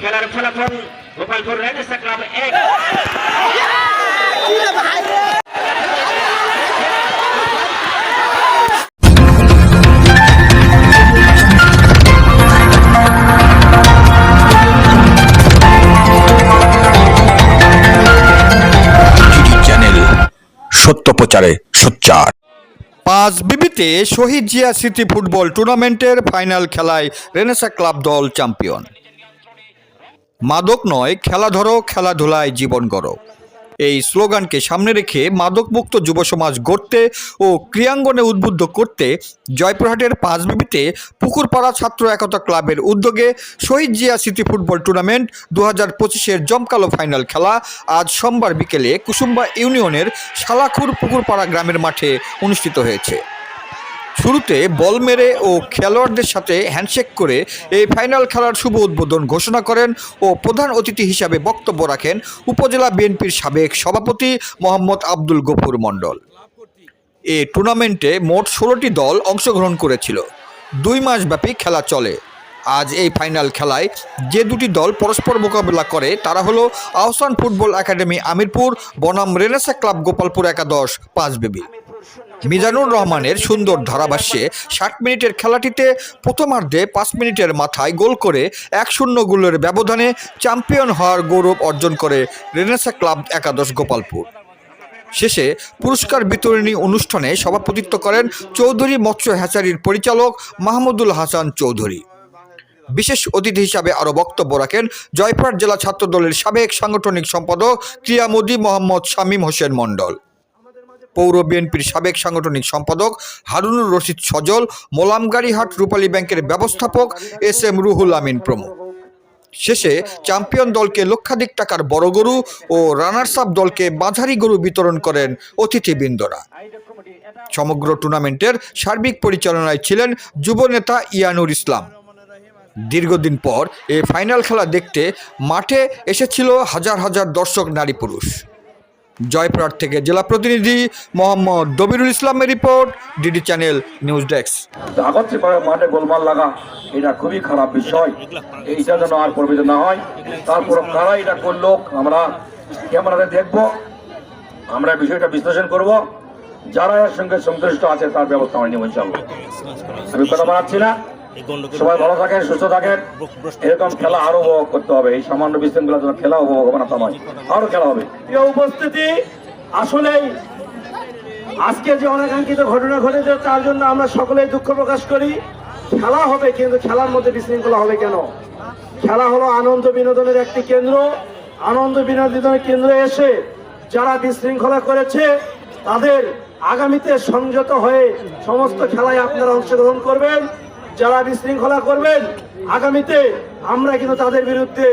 খেলার ফলাফল Gopalpur Renaissance club এক। সত্য প্রচারে সোচ্চার। পাঁচ বিবিতে শহীদ জিয়া স্মৃতি ফুটবল টুর্নামেন্টের ফাইনাল খেলায় রেনেসা ক্লাব দল চ্যাম্পিয়ন। মাদক নয় খেলা ধরো খেলাধুলায় জীবন গড়ো। এই স্লোগানকে সামনে রেখে মাদকমুক্ত যুব সমাজ গড়তে ও ক্রিয়াঙ্গনে উদ্বুদ্ধ করতে জয়পুরহাটের পাঁচ বিবিতে পুকুরপাড়া ছাত্র একতা ক্লাবের উদ্যোগে শহীদ জিয়া স্মৃতি ফুটবল টুর্নামেন্ট দু হাজার পঁচিশের জমকালো ফাইনাল খেলা আজ সোমবার বিকেলে কুসুম্বা ইউনিয়নের শালাখুর পুকুরপাড়া গ্রামের মাঠে অনুষ্ঠিত হয়েছে। শুরুতে বল মেরে ও খেলোয়াড়দের সাথে হ্যান্ডশেক করে এই ফাইনাল খেলার শুভ উদ্বোধন ঘোষণা করেন ও প্রধান অতিথি হিসাবে বক্তব্য রাখেন উপজেলা বিএনপির সাবেক সভাপতি মোহাম্মদ আব্দুল গফুর মণ্ডল। এ টুর্নামেন্টে মোট ষোলোটি দল অংশগ্রহণ করেছিল। দুই মাসব্যাপী খেলা চলে। আজ এই ফাইনাল খেলায় যে দুটি দল পরস্পর মোকাবেলা করে তারা হলো আহসান ফুটবল একাডেমি আমিরপুর, বনাম রেনেসা ক্লাব গোপালপুর একাদশ, পাঁচ বেবি। মিজানুর রহমানের সুন্দর ধারাভাষ্যে ষাট মিনিটের খেলাটিতে প্রথমার্ধে পাঁচ মিনিটের মাথায় গোল করে এক শূন্য গোলের ব্যবধানে চ্যাম্পিয়ন হওয়ার গৌরব অর্জন করে রেনেসা ক্লাব একাদশ গোপালপুর। শেষে পুরস্কার বিতরণী অনুষ্ঠানে সভাপতিত্ব করেন চৌধুরী মৎস্য হ্যাচারির পরিচালক মাহমুদুল হাসান চৌধুরী। বিশেষ অতিথি হিসাবে আরও বক্তব্য রাখেন জয়পুরহাট জেলা ছাত্র দলের সাবেক সাংগঠনিক সম্পাদক ক্রিয়ামোদী মোহাম্মদ শামীম হোসেন মণ্ডল। পৌর বিএনপির সাবেক সাংগঠনিক সম্পাদক হারুনুর রশিদ সজল, মোলামগাড়িহাট রূপালী ব্যাংকের ব্যবস্থাপক এস এম রুহুল আমিন প্রমুখ। শেষে চ্যাম্পিয়ন দলকে লক্ষাধিক টাকার বড় গরু ও রানার্স আপ দলকে মাঝারি গরু বিতরণ করেন অতিথিবৃন্দরা। সমগ্র টুর্নামেন্টের সার্বিক পরিচালনায় ছিলেন যুবনেতা ইয়ানুর ইসলাম। দীর্ঘদিন পর এ ফাইনাল খেলা দেখতে মাঠে এসেছিল হাজার হাজার দর্শক নারী পুরুষ। জয়পুরহাট থেকে জেলা প্রতিনিধি মোহাম্মদ দবিরুল ইসলামের report DD channel news desk. আকস্মিকভাবে মাঠে গোলমাল লাগা, এটা খুবই খারাপ বিষয়। এইটা যেন আর প্রবেশ না হয়। তারপর কারা এটা করল আমরা ক্যামেরাতে দেখব। আমরা বিষয়টা বিশ্লেষণ করব। যারা এর সঙ্গে সংশ্লিষ্ট আছে, তার ব্যবস্থা আমরা নিব, ইনশাআল্লাহ। আমি কথা বাড়াচ্ছি না। সবাই ভালো থাকেন সুস্থ থাকেন। এরকম খেলা আরও উপভোগ করতে হবে। এই সামান্য বিশৃঙ্খলা যেন খেলা উপভোগ হবে না নয় আরও খেলা হবে। প্রিয় উপস্থিতি আসলেই আজকে যে অনাকাঙ্ক্ষিত ঘটনা ঘটেছে তার জন্য আমরা সকলেই দুঃখ প্রকাশ করি। খেলা হবে কিন্তু খেলার মধ্যে বিশৃঙ্খলা হবে কেন? খেলা হলো আনন্দ বিনোদনের একটি কেন্দ্র। আনন্দ বিনোদনের কেন্দ্রে এসে যারা বিশৃঙ্খলা করেছে তাদের আগামীতে সংযত হয়ে সমস্ত খেলায় আপনারা অংশগ্রহণ করবেন। যারা বিশৃঙ্খলা করবেন, আগামীতে আমরা কিন্তু তাদের বিরুদ্ধে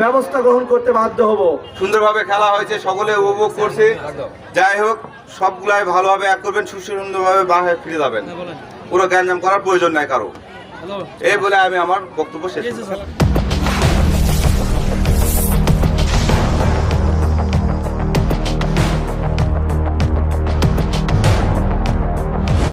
ব্যবস্থা গ্রহণ করতে বাধ্য হব। সুন্দরভাবে খেলা হয়েছে, সকলে উপভোগ করছে। যাই হোক, সবগুলাই ভালোভাবে এক করবেন সুন্দরভাবে বাহে ফিরে যাবেন। পুরো গ্যাঞ্জাম করার প্রয়োজন নাই কারও। এই বলে আমি আমার বক্তব্য শেষ।